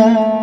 Música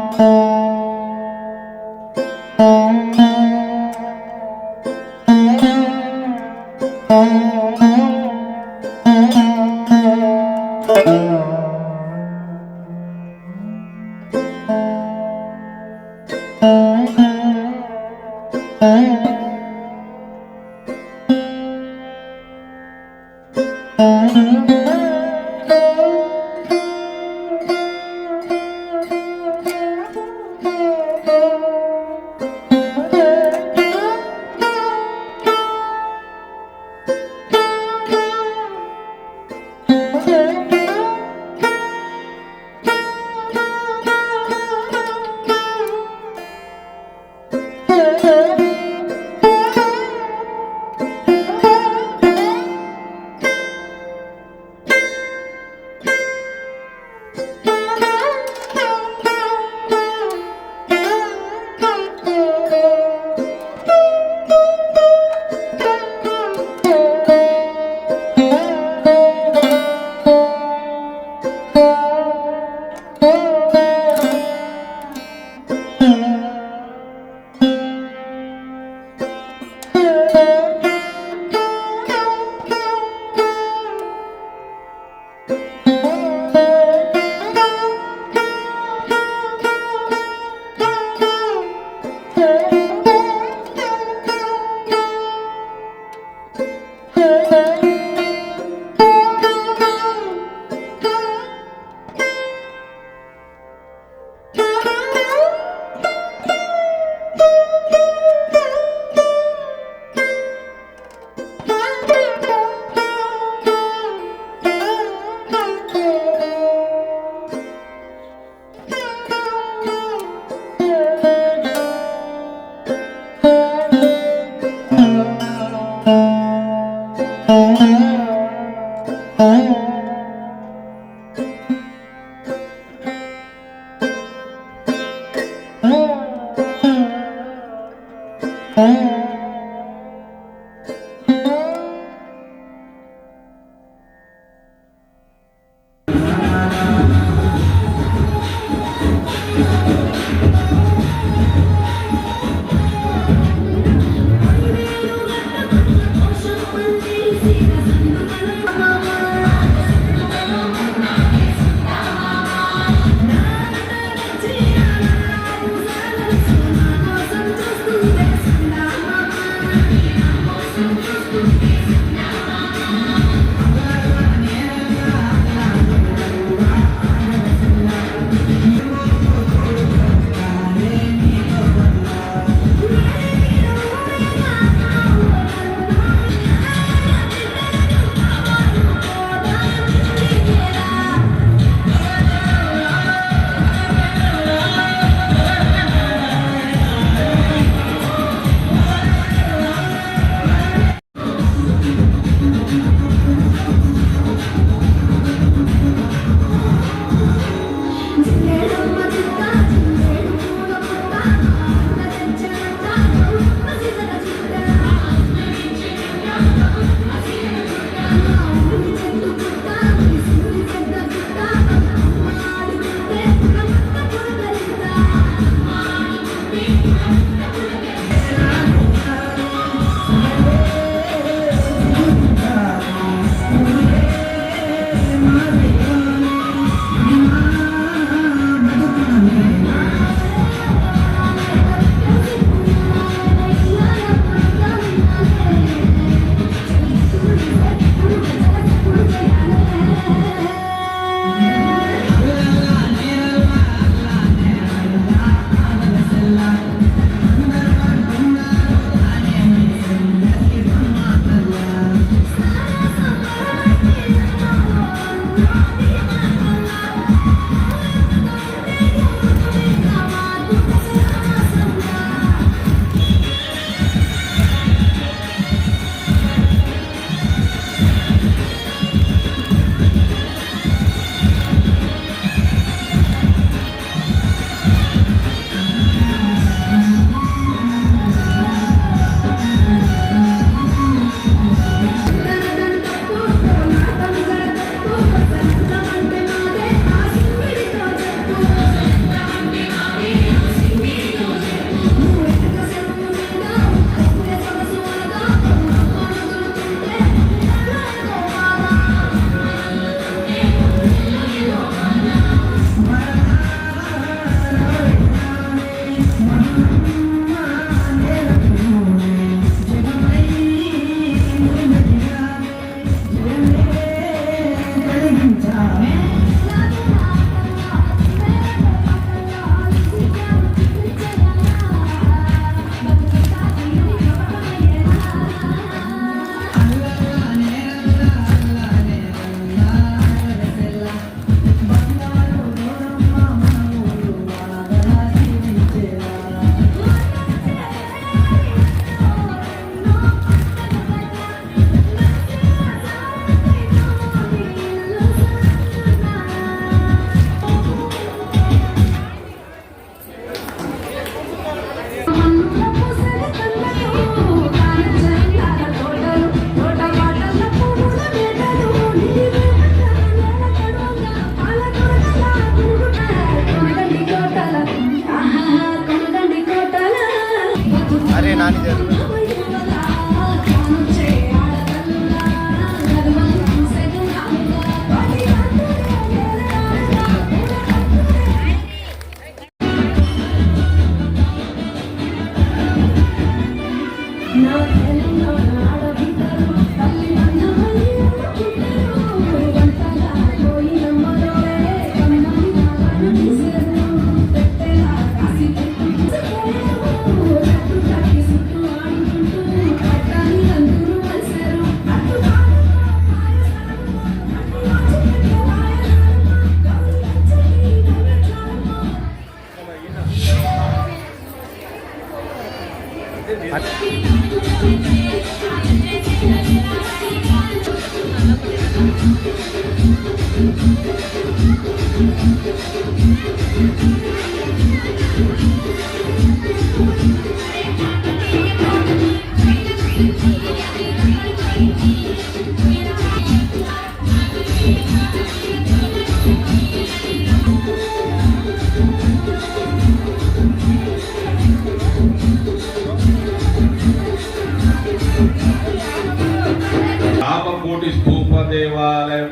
Ramakoti Stupa దేవాలయం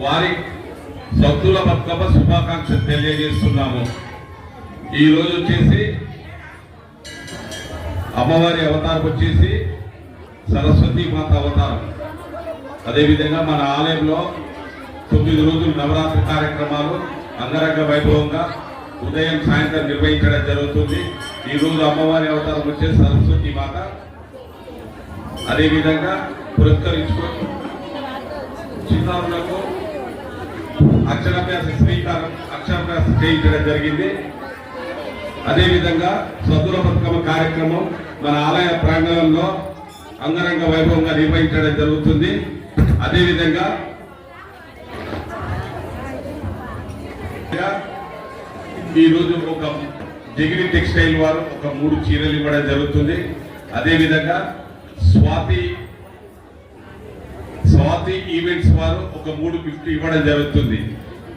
వారి భక్తుల బతుకమ్మ శుభాకాంక్షలు తెలియజేస్తున్నాము. ఈ రోజు వచ్చేసి అమ్మవారి అవతారం వచ్చేసి సరస్వతి మాత అవతారం. అదేవిధంగా మన ఆలయంలో తొమ్మిది రోజులు నవరాత్రి కార్యక్రమాలు అంగరంగ వైభవంగా ఉదయం సాయంత్రం నిర్వహించడం జరుగుతుంది. ఈ రోజు అమ్మవారి అవతారం వచ్చే సరస్వతి మాత. అదేవిధంగా పురస్కరించుకొని చిన్నారులకు అక్షరాభ్యాస శ్రీకారం అక్షరాభ్యాసం చేయించడం జరిగింది. అదేవిధంగా సద్దుల బతుకమ్మ కార్యక్రమం మన ఆలయ ప్రాంగణంలో అంగరంగ వైభవంగా నిర్వహించడం జరుగుతుంది. అదేవిధంగా ఈరోజు ఒక డిగ్రీ టెక్స్టైల్ వారు ఒక మూడు చీరలు ఇవ్వడం జరుగుతుంది. అదేవిధంగా స్వాతి స్వాతి ఈవెంట్స్ వారు ఒక మూడు గిఫ్ట్ ఇవ్వడం జరుగుతుంది.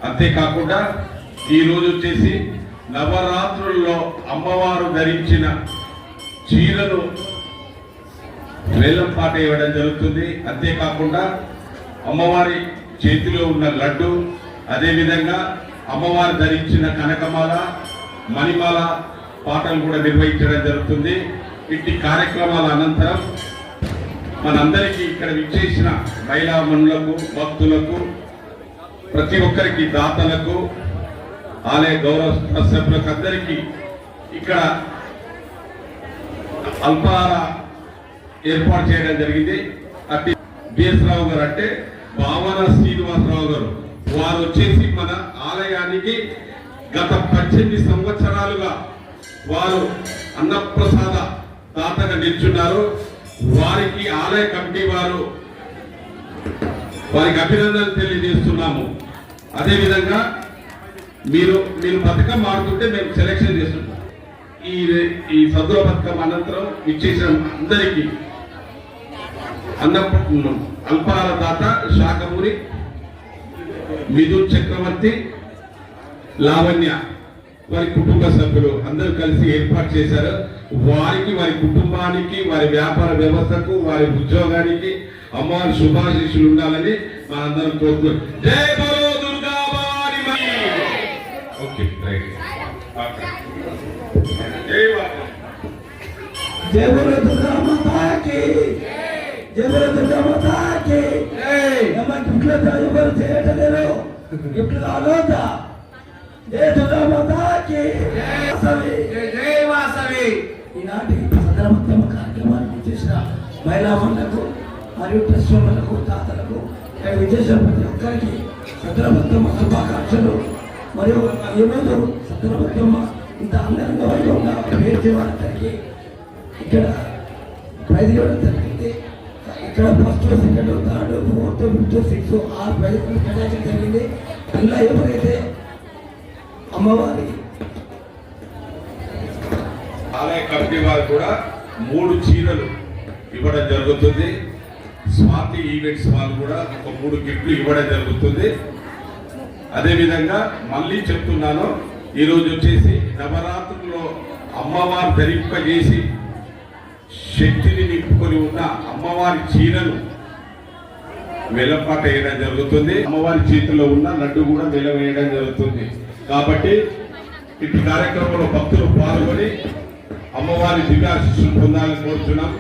అంతేకాకుండా ఈరోజు వచ్చేసి నవరాత్రుల్లో అమ్మవారు ధరించిన చీరలు వేలం పాట ఇవ్వడం జరుగుతుంది. అంతేకాకుండా అమ్మవారి చేతిలో ఉన్న లడ్డు అదేవిధంగా అమ్మవారు ధరించిన కనకమాల మణిమాల పాటలు కూడా నిర్వహించడం జరుగుతుంది. ఇట్టి కార్యక్రమాల అనంతరం మనందరికీ ఇక్కడ విచ్చేసిన మహిళా మనులకు భక్తులకు ప్రతి ఒక్కరికి దాతలకు ఆలయ గౌరవ సభ్యులకు అందరికీ ఇక్కడ అల్పాహార ఏర్పాటు చేయడం జరిగింది. అది బిఎస్ రావు గారు అంటే భావన శ్రీనివాసరావు గారు. వారు వచ్చేసి మన ఆలయానికి గత పద్దెనిమిది సంవత్సరాలుగా వారు అన్నప్రసాద దాతగా నిల్చున్నారు. వారికి ఆలయ కమిటీ వారు వారికి అభినందనలు తెలియజేస్తున్నాము. అదేవిధంగా మీరు మీరు పథకం మారుతుంటే మేము సెలెక్షన్ చేస్తుంటాం ఈ ఈ సద్దుల పథకం అనంతరం ఇచ్చేసిన అందరికీ అన్న అల్పాహార దాత శాఖమూరి మిథున్ చక్రవర్తి లావణ్య వారి కుటుంబ సభ్యులు అందరూ కలిసి ఏర్పాటు చేశారు. వారికి వారి కుటుంబానికి వారి వ్యాపార వ్యవస్థకు వారి ఉద్యోగానికి అమ్మవారి శుభాశీస్సులు ఉండాలని మనందరం కోరుతున్నాం జై బలో దుర్గా వారి ఓకే రైట్. జై బాబా जय की వాసవి. జై వాసవి! ఈనాటి సందర్భోత్తమ కార్యక్రమానికి చేసిన మహిళా మనులకు మరియు ట్రస్ట్ మెంబర్లకు తాతలకు విజేసిన ప్రతి ఒక్కరికి సందర్భోత్తమ శుభాకాంక్షలు. మరియు ఈరోజు సందర్భోత్తమ ఇంత అందంగా వైభవంగా పేరు చేయడానికి ఇక్కడ ప్రైజ్ ఇవ్వడం జరిగింది. ఇక్కడ first second third fourth fifth sixth ఆరు ప్రైజులు కేటాయించడం జరిగింది. అందులో ఎవరైతే అమ్మవారి ఆలయ కమిటీ వారు కూడా మూడు చీరలు ఇవ్వడం జరుగుతుంది. స్వాతి ఈవెంట్స్ వాళ్ళు కూడా ఒక మూడు గిఫ్ట్లు ఇవ్వడం జరుగుతుంది. అదేవిధంగా మళ్ళీ చెప్తున్నాను ఈరోజు వచ్చేసి నవరాత్రుల్లో అమ్మవారు ధరింపజేసి శక్తిని నింపుకొని ఉన్న అమ్మవారి చీరను వెలపాట వేయడం జరుగుతుంది. అమ్మవారి చేతిలో ఉన్న లడ్డు కూడా వెలవేయడం జరుగుతుంది. కాబట్టి ఇటు కార్యక్రమంలో భక్తులు పాల్గొని అమ్మవారి దివ్యాశిస్సులు పొందాలని కోరుతున్నాం.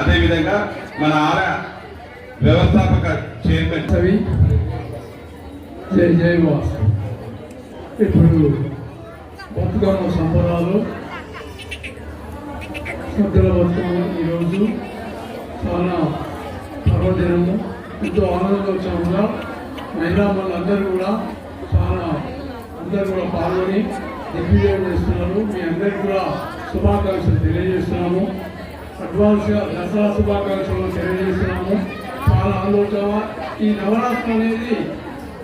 అదేవిధంగా మన ఆర వ్యవస్థాపక చైర్మన్ కవి జై జై ఇప్పుడు బతుకమ్మ సంబరాలు సద్దుల బతుకమ్మ ఈరోజు చాలా పర్వదినము. ఎంతో ఆనందోత్సవంగా మహిళా వాళ్ళందరూ కూడా చాలా అందరూ కూడా పాల్గొని దిగ్విజయం చేస్తున్నారు. మీ అందరికీ కూడా శుభాకాంక్షలు తెలియజేస్తున్నాము. అడ్వాన్స్గా దసరా శుభాకాంక్షలు తెలియజేస్తున్నాము. చాలా ఆలోచన. ఈ నవరాత్రి అనేది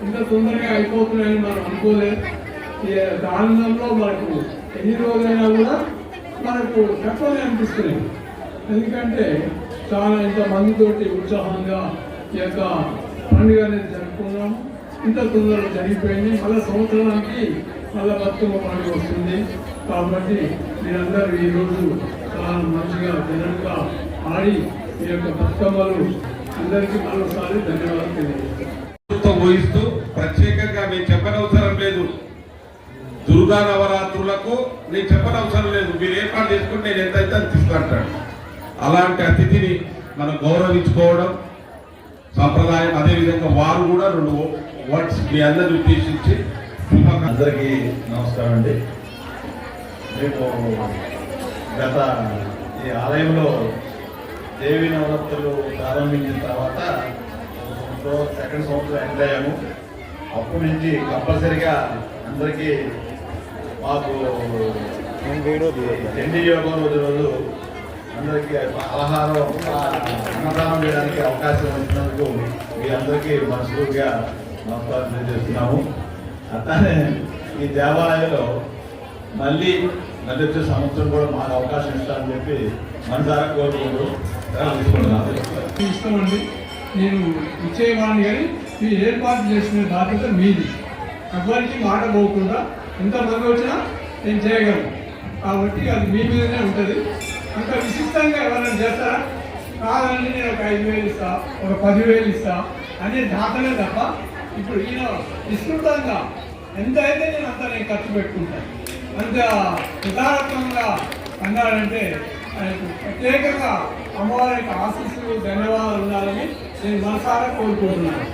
ఇంత తొందరగా అయిపోతున్నాయని మనం అనుకోలేదు. ఈ ఆనందంలో మనకు ఎన్ని రోజులైనా కూడా మనకు తక్కువనే అనిపిస్తున్నాయి ఎందుకంటే చాలా ఇంతమందితోటి ఉత్సాహంగా ఈ యొక్క పండుగ అనేది జరుపుకున్నాము ఇంత తొందరగా జరిగిపోయింది. మళ్ళీ సంవత్సరానికి మళ్ళీ బతుకమ్మ పండుగ వస్తుంది. కాబట్టి మీరందరూ ఈరోజు చాలా మంచిగా జనంగా ఆడి ఈ యొక్క బతుకమ్మలు అందరికీ మరోసారి ధన్యవాదాలు తెలియజేస్తాం ఊహిస్తూ ప్రత్యేకంగా మేము చెప్పనవసరం లేదు. దుర్గా నవరాత్రి నేను చెప్పనవసరం లేదు. మీరు ఏర్పాటు చేసుకుంటే నేను ఎంత అయితే తీసుకుంటాను అలాంటి అతిథిని మనం గౌరవించుకోవడం సంప్రదాయం అదేవిధంగా వారు కూడా రెండు వర్డ్స్ మీ అందరిని ఉద్దేశించి అందరికీ నమస్కారం అండి. రేపు గత ఈ ఆలయంలో దేవి నవరాత్రులు ప్రారంభించిన తర్వాత సెకండ్ సంవత్సరం ఎండ్ అయ్యాము. అప్పటి నుంచి కంపల్సరిగా అందరికీ మాకు చండీ యోగం రోజు రోజు అందరికీ ఆహారం అన్నదానం చేయడానికి అవకాశం ఇచ్చినందుకు మీ అందరికీ మనస్ఫూర్తిగా నమస్కారం తెలియజేస్తున్నాము. అట్లానే ఈ దేవాలయంలో మళ్ళీ మళ్ళీ వచ్చే సంవత్సరం కూడా మాకు అవకాశం ఇస్తారని చెప్పి మనసారా కోరుకుంటూ తీసుకుంటున్నాను ఇష్టం అండి నేను ఇచ్చేవాడిని కానీ మీరు ఏర్పాటు చేసిన బాధ్యత మీది. ఎవరికి మాట పోకుండా ఎంతమంది వచ్చినా నేను చేయగలను. కాబట్టి అది మీ మీదనే ఉంటుంది. అంత విశిష్టంగా ఎవరైనా చేస్తారా? కాదండి నేను ఒక ఐదు వేలు ఇస్తా ఒక పదివేలు ఇస్తా అనే దాతనే తప్ప ఇప్పుడు ఈయన విస్తృతంగా ఎంత అయితే నేను అంత నేను ఖర్చు పెట్టుకుంటాను అంత యథార్థంగా అన్నాడంటే ఆయనకు ప్రత్యేకంగా అమ్మవారికి ఆశీస్సులు ధన్యవాదాలు ఉండాలని నేను మనసారా కోరుకుంటున్నాను.